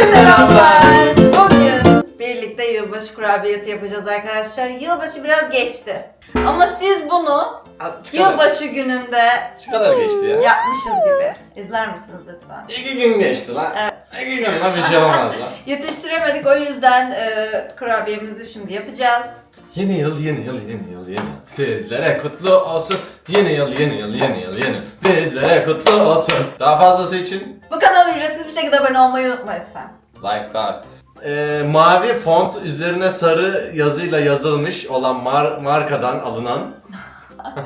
Herkese selamlar. Bugün birlikte yılbaşı kurabiyesi yapacağız arkadaşlar. Yılbaşı biraz geçti. Ama siz bunu Az- Şu kadar, yılbaşı gününde şu kadar geçti ya. yapmışız gibi. İzler misiniz lütfen? İki gün geçti lan. Evet. İki gün lan bir şey olmaz lan. Yetiştiremedik o yüzden e, kurabiyemizi şimdi yapacağız. Yeni yıl, yeni yıl, yeni yıl, yeni yıl. Sizlere kutlu olsun. Yeni yıl, yeni yıl, yeni yıl, yeni yıl. Bizlere kutlu olsun. Daha fazlası için Bu kanala ücretsiz bir şekilde abone olmayı unutma lütfen. like that. Ee, mavi font üzerine sarı yazıyla yazılmış olan mar- markadan alınan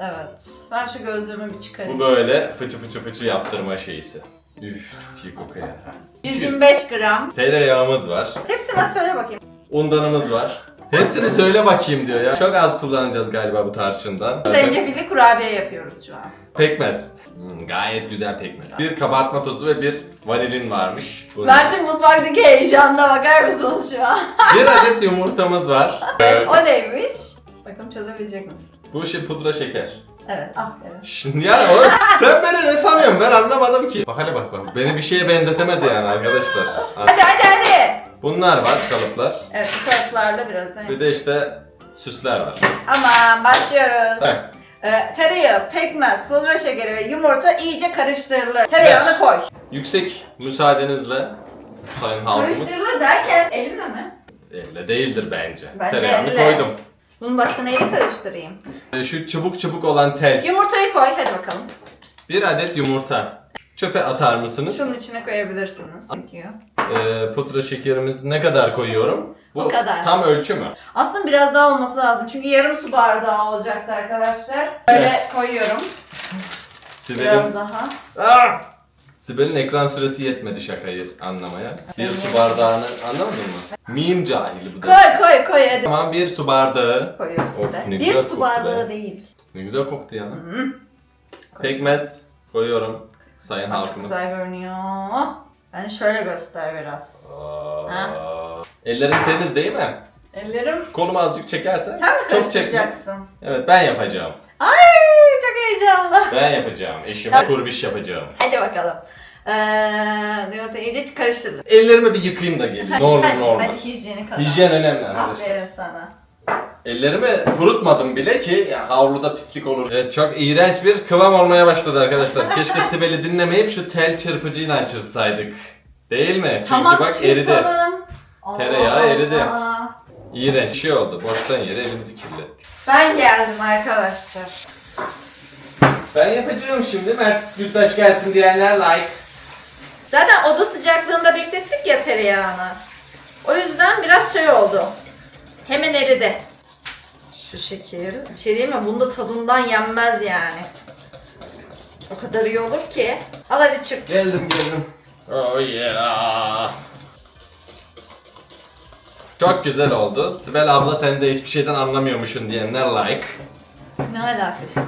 Evet. Ben şu gözlüğümü bir çıkarayım. bu böyle fıçı fıçı fıçı yaptırma şeysi. Üf çok iyi kokuyor. 125 gram. Tereyağımız var. Hepsine söyle bakayım. Undanımız var. Hepsini söyle bakayım diyor ya. Çok az kullanacağız galiba bu tarçından. Zencefilli kurabiye yapıyoruz şu an. Pekmez. Hmm, gayet güzel pekmez. Bir kabartma tozu ve bir vanilin varmış. Bunun- Mert'in mutfaktaki heyecanına bakar mısınız şu an? Bir adet yumurtamız var. Evet, o neymiş? Bakalım çözebilecek misin? Bu şey pudra şeker. Evet, aferin. Şimdi ya oğlum sen beni ne sanıyorsun ben anlamadım ki. Bak hele bak bak beni bir şeye benzetemedi yani arkadaşlar. Hadi hadi hadi. Bunlar var kalıplar. Evet, bu taraflarla birazdan. Bir de işte süsler var. Aman başlıyoruz. Heh. Ee, tereyağı, pekmez, pudra şekeri ve yumurta iyice karıştırılır. Tereyağını koy. Yüksek müsaadenizle sayın halkımız. Karıştırılır derken elimle mi? Elle değildir bence. Bence Tereyağını elle. koydum. Bunu başka neyle karıştırayım? Ee, Şu çubuk çubuk olan tel. Yumurtayı koy, hadi bakalım. Bir adet yumurta. Çöpe atar mısınız? Şunun içine koyabilirsiniz. Thank you. Ee, pudra şekerimiz ne kadar koyuyorum? Bu O kadar. tam ölçü mü? Aslında biraz daha olması lazım. Çünkü yarım su bardağı olacaktı arkadaşlar. Böyle koyuyorum. Sibel'in Biraz daha. Ah! Sibel'in ekran süresi yetmedi şakayı anlamaya. Bir su bardağını anlamadın mı? Meme cahili bu da. Koy koy koy hadi. Tamam bir su bardağı. Koyuyoruz Of, bir de. Bir güzel su bardağı be. değil. Ne güzel koktu ya. Pekmez koyuyorum sayın Çok halkımız. güzel görünüyor. Ben şöyle göster biraz. Aa. Ellerin temiz değil mi? Ellerim. Kolumu azıcık çekersen. Sen mi Çok çekme. karıştıracaksın? Evet ben yapacağım. Ay çok heyecanlı. Ben yapacağım. Eşime kurbiş yapacağım. Hadi bakalım. Ee, yumurta iyice karıştırılır. Ellerimi bir yıkayayım da geleyim. Normal Hadi, normal. Hadi hijyenik adam. Hijyen önemli arkadaşlar. Aferin sana. Ellerimi kurutmadım bile ki ya havluda pislik olur. Evet çok iğrenç bir kıvam olmaya başladı arkadaşlar. Keşke Sibel'i dinlemeyip şu tel çırpıcıyla çırpsaydık. Değil mi? Çünkü bak eridi. çırpalım. Tereyağı eridi. Allah. İğrenç şey oldu. Boştan yere elimizi kirlettik. Ben geldim arkadaşlar. Ben yapacağım şimdi. Mert Gültaş gelsin diyenler like. Zaten oda sıcaklığında beklettik ya tereyağını. O yüzden biraz şey oldu. Hemen eridi. Şu şeker. Bir şey diyeyim mi? Bunda tadından yenmez yani. O kadar iyi olur ki. Al hadi çık. Geldim geldim. Oh yeah. Çok güzel oldu. Sibel abla sen de hiçbir şeyden anlamıyormuşsun diyenler like. Ne alaka şimdi?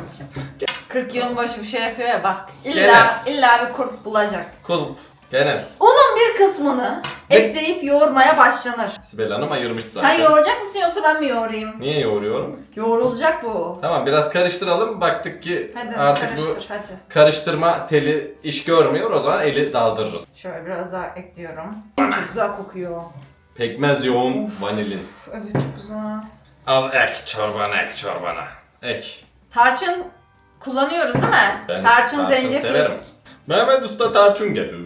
40 yılın başı bir şey yapıyor ya bak. İlla, illa bir kurt bulacak. Kulp. Genel. Onun bir kısmını Ne? ekleyip yoğurmaya başlanır. Sibel Hanım ayırmış zaten. Sen yoğuracak mısın yoksa ben mi yoğurayım? Niye yoğuruyorum? Yoğrulacak bu. Tamam biraz karıştıralım. Baktık ki Hadi artık karıştır bu hadi. karıştırma teli iş görmüyor. O zaman eli daldırırız. Şöyle biraz daha ekliyorum. Çok güzel kokuyor. Pekmez yoğun vanilin. Evet çok güzel. Al ek çorbana ek çorbana. Ek. Tarçın kullanıyoruz değil mi? Ben tarçın, zencefil. severim. Mehmet Usta tarçın getir.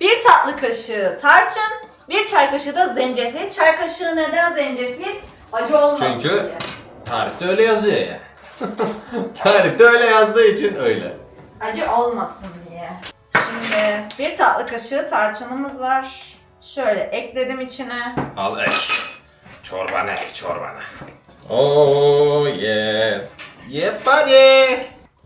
Bir tatlı kaşığı tarçın, bir çay kaşığı da zencefil. Çay kaşığı neden zencefil? Acı olmasın Çünkü- diye. Tarifte öyle yazıyor ya. Tarifte öyle yazdığı için öyle. Acı olmasın diye. Şimdi bir tatlı kaşığı tarçınımız var. Şöyle ekledim içine. Al ek. Çorbana ek çorbana. Oh yes. Yep buddy.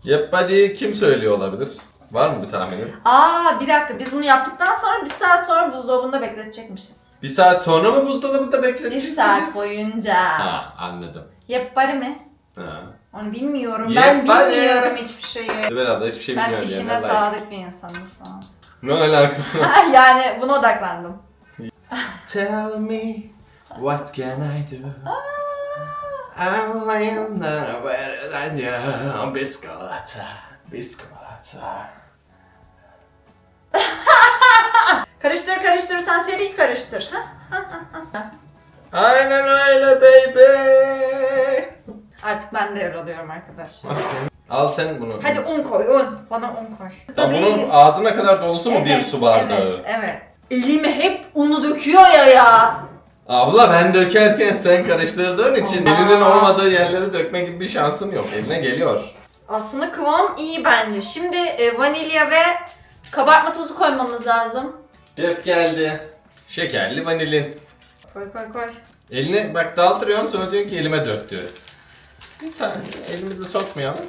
Yep buddy kim söylüyor olabilir? Var mı bir tahminin? Aa bir dakika biz bunu yaptıktan sonra bir saat sonra buzdolabında bekletecekmişiz. Bir saat sonra mı buzdolabında Bir saat boyunca. Ha anladım. Yep bari mi? Ha. Onu bilmiyorum. Yep, ben bari. bilmiyorum hiçbir şeyi. Sibel abla hiçbir şey Ben bilmiyor işine diyenler like. sadık bir insanım şu an. Ne alakası var? yani buna odaklandım. Tell me what can I do? I'm down better than you. Biscolata, biscolata. Karıştır seri karıştır. Ha, ha, ha. Aynen öyle baby. Artık ben devralıyorum arkadaşlar. Al sen bunu. Hadi un koy un. Bana un koy. Ya bunun ağzına kadar dolusu mu bir Evet, su bardağı? Evet, evet. Elime hep unu döküyor ya ya. Abla ben dökerken sen karıştırdığın için Aman. elinin olmadığı yerleri dökme gibi bir şansın yok. Eline geliyor. Aslında kıvam iyi bence. Şimdi e, vanilya ve kabartma tozu koymamız lazım. Şef geldi. Şekerli vanilin. Koy koy koy. Eline bak daldırıyorsun sonra diyorsun ki elime dök diyor. Bir saniye elimizi sokmayalım.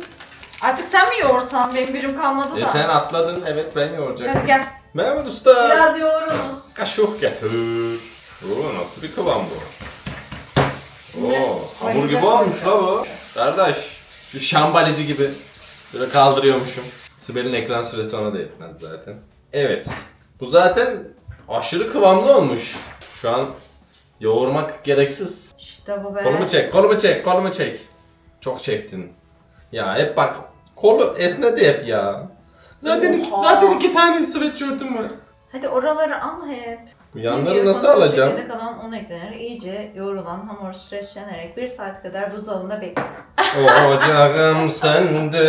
Artık sen mi yoğursan? Benim birim kalmadı E da. sen atladın evet ben yoğuracaktım. Hadi gel. Mehmet Usta. Biraz yoğurunuz. Kaşık getir. Oo nasıl bir kıvam bu? Şimdi Oo hamur gibi olmuş la bu. Kardeş şu şambalici gibi. Böyle kaldırıyormuşum. Sibel'in ekran süresi ona da yetmez zaten. Evet. Bu zaten aşırı kıvamlı olmuş. Şu an yoğurmak gereksiz. İşte bu be. Kolumu çek, kolumu çek, kolumu çek. Çok çektin. Ya hep bak kolu esnedi hep ya. Zaten iki, Oha. zaten iki tane sweatshirt'üm var. Hadi oraları al hep. Bu yanları nasıl yapalım, alacağım? Şekilde kalan un eklenerek iyice yoğrulan hamur streçlenerek bir saat kadar buzdolabında beklet. Ocağım söndü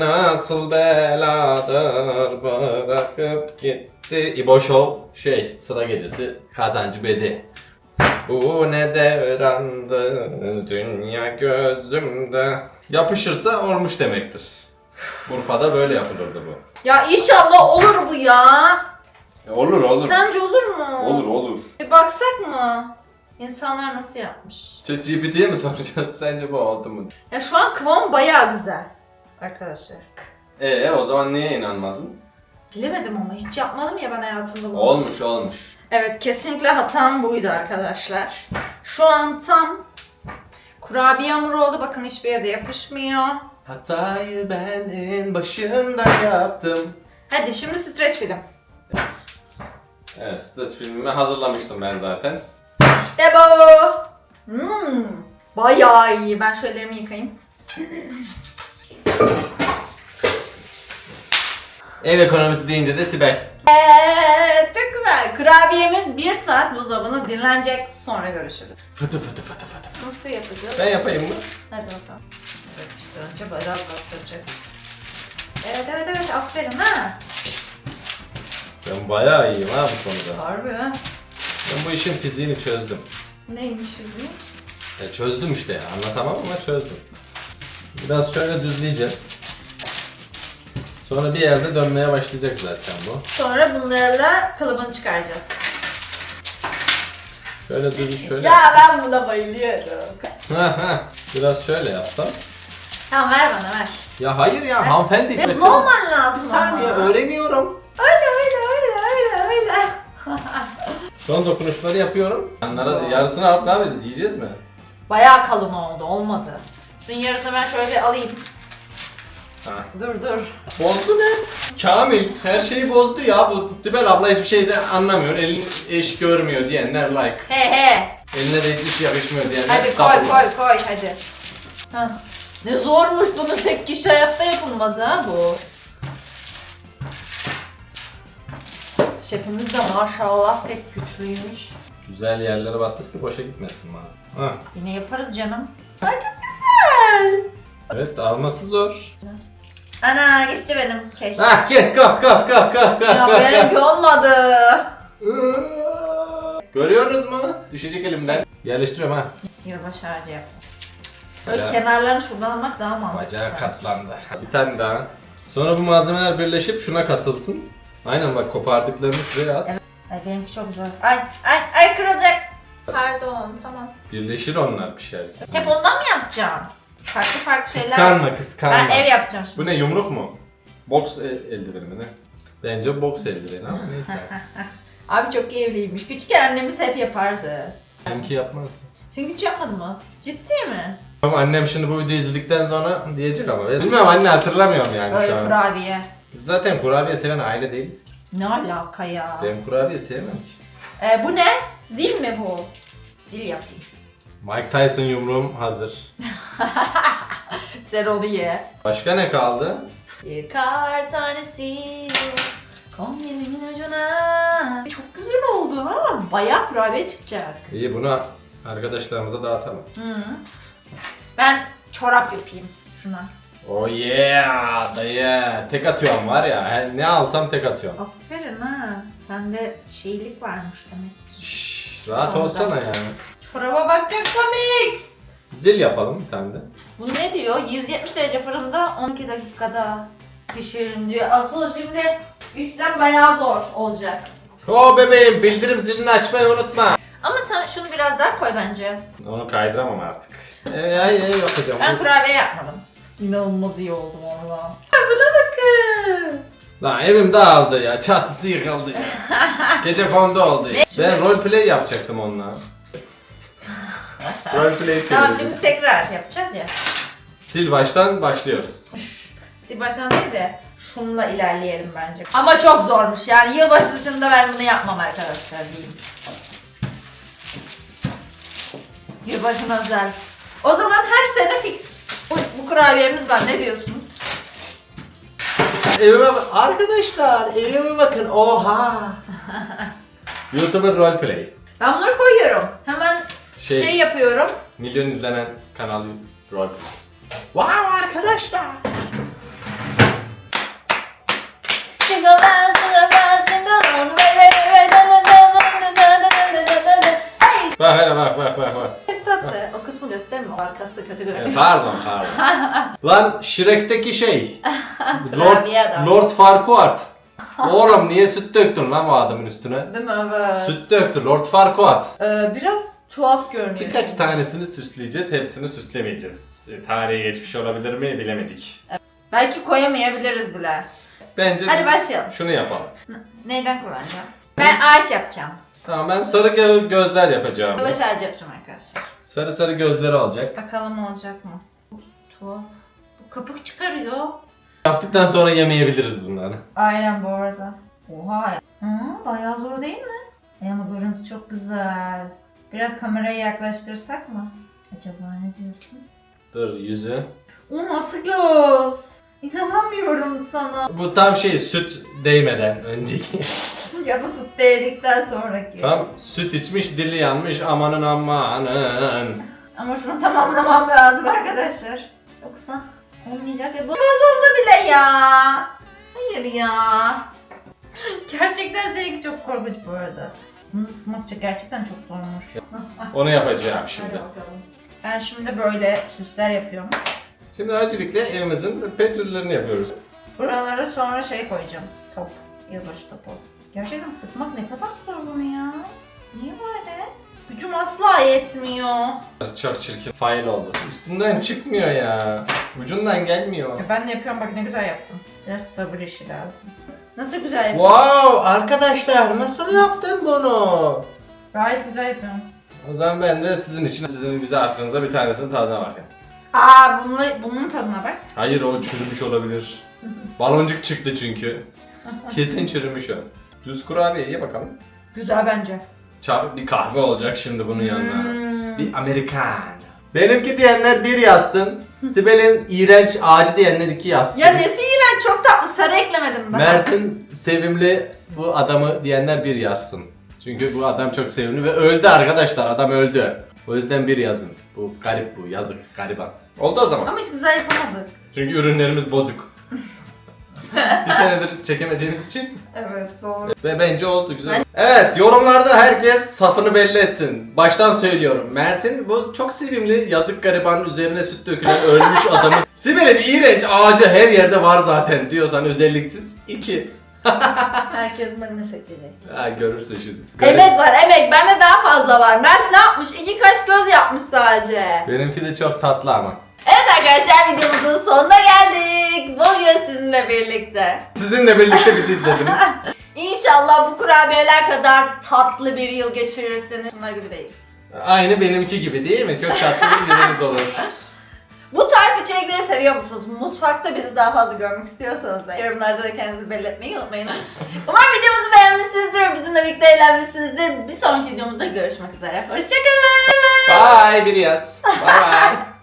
nasıl beladır bırakıp gitti. İbo Show şey sıra gecesi kazancı bedi. Bu ne devrandı dünya gözümde. Yapışırsa olmuş demektir. Urfa'da böyle yapılırdı bu. Ya inşallah olur bu ya. E, Olur olur. Sence olur mu? Olur olur. Bir baksak mı? İnsanlar nasıl yapmış? ChatGPT'ye mi soracağız sence bu oldu mu? Ya şu an kıvam bayağı güzel. Arkadaşlar. Ee o zaman niye inanmadın? Bilemedim ama hiç yapmadım ya ben hayatımda bunu. Olmuş olmuş. Evet kesinlikle hatam buydu arkadaşlar. Şu an tam kurabiye hamuru oldu. Bakın hiçbir yerde yapışmıyor. Hatayı ben en başında yaptım. Hadi şimdi streç film. Evet, stres filmimi hazırlamıştım ben zaten. İşte bu. Hmm, bayağı iyi. Ben şu ellerimi yıkayayım. Ev ekonomisi deyince de Sibel. Evet, çok güzel. Kurabiyemiz bir saat buzdolabına dinlenecek. Sonra görüşürüz. Fıtı fıtı fıtı fıtı. Nasıl yapacağız? Ben yapayım mı? Hadi bakalım. Evet işte önce biraz bastıracağız. Evet evet evet aferin ha. Ben bayağı iyiyim ha bu konuda. Harbi ha. Ben bu işin fiziğini çözdüm. Neymiş bizim? Ya çözdüm işte ya, anlatamam ama çözdüm. Biraz şöyle düzleyeceğiz. Sonra bir yerde dönmeye başlayacak zaten bu. Sonra bunlarla kalıbını çıkaracağız. Şöyle düz şöyle. Ya ben buna bayılıyorum. Biraz şöyle yapsam. Tamam ver bana ver. Ya hayır ya hanımefendi. Biraz ne olman lazım Bir saniye ama. öğreniyorum. Öyle öyle öyle öyle öyle. Son dokunuşları yapıyorum. Yanlara, yarısını alıp ne yapacağız? Yiyeceğiz mi? Bayağı kalın oldu olmadı. Şimdi yarısını ben şöyle bir alayım. Ha. Dur dur. Bozdu ne? Kamil her şeyi bozdu ya bu Sibel abla hiçbir şeyde anlamıyor. Elin eş görmüyor diyenler like. He he. Eline de hiç iş yakışmıyor diyenler Hadi koy double koy koy hadi. Hah. Ne zormuş bunu tek kişi hayatta yapılmaz ha bu. Şefimiz de maşallah pek güçlüymüş. Güzel yerlere bastık ki boşa gitmesin malzeme. Ha. Yine yaparız canım. Ay çok güzel. Evet alması zor. Ana gitti benim kek. Ah gel kalk kalk kalk kalk kalk. Ya kalk, benimki olmadı. Görüyorsunuz mu? Düşecek elimden. Yerleştiriyorum ha. Yılbaşı harcı yap. Böyle Bacağı- kenarlarını şuradan almak daha mantıklı. Bacağı katlandı. Bir tane daha. Sonra bu malzemeler birleşip şuna katılsın. Aynen bak kopardıklarını şuraya at. Evet. Ay benimki çok zor. Ay ay ay kırılacak. Pardon tamam. Birleşir onlar pişerken. Hep ondan mı yapacaksın? Farklı farklı şeyler. Kıskanma kıskanma. Ben ev yapacağım şimdi. Bu ne yumruk mu? Boks el- eldiveni mi ne? Bence boks eldiveni ama neyse. Abi çok evliymiş. Küçükken annemiz hep yapardı. Benimki yapmaz. Sen hiç yapmadın mı? Ciddi mi? Ama annem şimdi bu videoyu izledikten sonra diyecek ama. Bilmiyorum anne hatırlamıyorum yani şu Öyle an. kurabiye. Biz zaten kurabiye seven aile değiliz ki. Ne alaka ya? Ben kurabiye sevmem ki. Ee, bu ne? Zil mi bu? Zil yapayım. Mike Tyson yumruğum hazır. Sen onu ye. Başka ne kaldı? Bir kar tanesi Konya'nın ucuna Çok güzel oldu ha. bayağı kurabiye çıkacak. İyi bunu arkadaşlarımıza dağıtalım. Hı. Ben çorap yapayım şuna. Oh yeah dayı. Tek atıyorum var ya. her- Ne alsam tek atıyorum. Aferin ha. Sende şeylik varmış demek ki. Şşş, rahat Ondan. olsana yani. Çoraba bak çok komik. Zil yapalım bir tane de. Bu ne diyor? 170 derece fırında 12 dakikada pişirin diyor. Asıl şimdi işlem bayağı zor olacak. O bebeğim bildirim zilini açmayı unutma. Ama sen şunu biraz daha koy bence. Onu kaydıramam artık. Ee, ay, ay, yapacağım. Ben kurabiye yapmadım. İnanılmaz iyi oldum valla. Buna bakın. Lan evim dağıldı ya. Çatısı yıkıldı ya. Gece fonda oldu ya. Ben roleplay yapacaktım onunla. roleplay Tamam çevirdim. şimdi tekrar yapacağız ya. Sil baştan başlıyoruz. Sil baştan değil de şununla ilerleyelim bence. Ama çok zormuş yani yılbaşı dışında ben bunu yapmam arkadaşlar diyeyim. Yılbaşına özel. O zaman her sene fix. Bu, bu kurabiyemiz var ne diyorsunuz? Evime bak- Arkadaşlar evime bakın. Oha. YouTuber roleplay. Ben bunları koyuyorum. Hemen Şey- şey, yapıyorum. Milyon izlenen kanal roleplay. Wow arkadaşlar. Jingle bells, Bak hele bak bak bak bak. Çok tatlı. O kısmı gösterme. O arkası kötü görünüyor. pardon pardon. Lan Shrek'teki şey. Lord, Kurabiye adam. Lord Farquaad. Oğlum niye süt döktün lan bu adamın üstüne? Değil mi? Evet. Süt döktü Lord Farquaad. Ee, biraz tuhaf görünüyor. Birkaç tanesini süsleyeceğiz, hepsini süslemeyeceğiz. E, Tarihe geçmiş olabilir mi bilemedik. Belki koyamayabiliriz bile. Bence Hadi başlayalım. şunu yapalım. Neyden kullanacağım? Ben ağaç yapacağım. Tamam ben sarı gö- gözler yapacağım. Yavaş ağaç yapacağım arkadaşlar. Sarı sarı gözleri olacak. Bakalım olacak mı? Tuhaf. Bu kapık çıkarıyor. Yaptıktan sonra yemeyebiliriz bunları. Aynen bu arada. Oha ya. Hı, bayağı zor değil mi? E ama görüntü çok güzel. Biraz kamerayı yaklaştırsak mı? Acaba ne diyorsun? Dur yüzü. O nasıl göz? İnanamıyorum sana. Bu tam şey süt değmeden önceki. ya da süt değdikten sonraki. tam süt içmiş dili yanmış amanın amanın. Ama şunu tamamlamam lazım arkadaşlar. Yoksa olmayacak ve bu bozuldu bile ya. Hayır ya. Gerçekten seninki çok korkunç bu arada. Bunu sıkmak çok gerçekten çok zormuş. Onu yapacağım şimdi. Ben şimdi böyle süsler yapıyorum. Şimdi öncelikle evimizin pencerelerini yapıyoruz. Buralara sonra şey koyacağım. Top. Yılbaşı topu. Gerçekten sıkmak ne kadar zor bunu ya. Niye böyle? Gücüm asla yetmiyor. Çok çirkin fail oldu. Üstünden çıkmıyor ya. Ucundan gelmiyor. Ya Ben de yapıyorum bak ne güzel yaptım. Biraz sabır işi lazım. Nasıl güzel yapıyorum? Wow arkadaşlar nasıl yaptın bunu? Gayet güzel yapıyorum. O zaman ben de sizin için sizin güzel hatırınıza bir tanesinin tadına bakayım. Aa bunun, bunun tadına bak. Hayır o çürümüş olabilir. Baloncuk çıktı çünkü. Kesin çürümüş o. Düz kurabiye ye bakalım. Güzel bence. Ça- bir kahve olacak şimdi bunun yanına. Hmm. Bir Amerikan. Benimki diyenler bir yazsın. Sibel'in iğrenç ağacı diyenler iki yazsın. Ya nesi iğrenç çok tatlı sarı eklemedim ben. Mert'in sevimli bu adamı diyenler bir yazsın. Çünkü bu adam çok sevimli ve öldü arkadaşlar. Adam öldü. O yüzden bir yazın. Bu garip bu. Yazık gariban. Oldu o zaman. Ama hiç güzel yapamadık. Çünkü ürünlerimiz bozuk. Bir senedir çekemediğimiz için Evet doğru. ve bence oldu güzel. Evet yorumlarda herkes safını belli etsin. Baştan söylüyorum. Mert'in bu çok sevimli yazık gariban üzerine süt dökülen ölmüş adamı. Sibel'in iğrenç ağacı her yerde var zaten diyorsan özelliksiz. 2. Herkes beni seçecek. Ha görürsün şimdi. Garip. Emek var emek. Bende daha fazla var. Mert ne yapmış? İki kaş göz yapmış sadece. Benimki de çok tatlı ama. Evet arkadaşlar videomuzun sonuna geldik. Bugün sizinle birlikte. Sizinle birlikte bizi izlediniz. İnşallah bu kurabiyeler kadar tatlı bir yıl geçirirsiniz. Bunlar gibi değil. Aynı benimki gibi değil mi? Çok tatlı bir yılınız olur. Bu tarz içerikleri seviyor musunuz? Mutfakta bizi daha fazla görmek istiyorsanız da yorumlarda da kendinizi belli etmeyi unutmayın. Umarım videomuzu beğenmişsinizdir ve bizimle birlikte eğlenmişsinizdir. Bir sonraki videomuzda görüşmek üzere. Hoşçakalın. Bye bir yaz. Bye bye.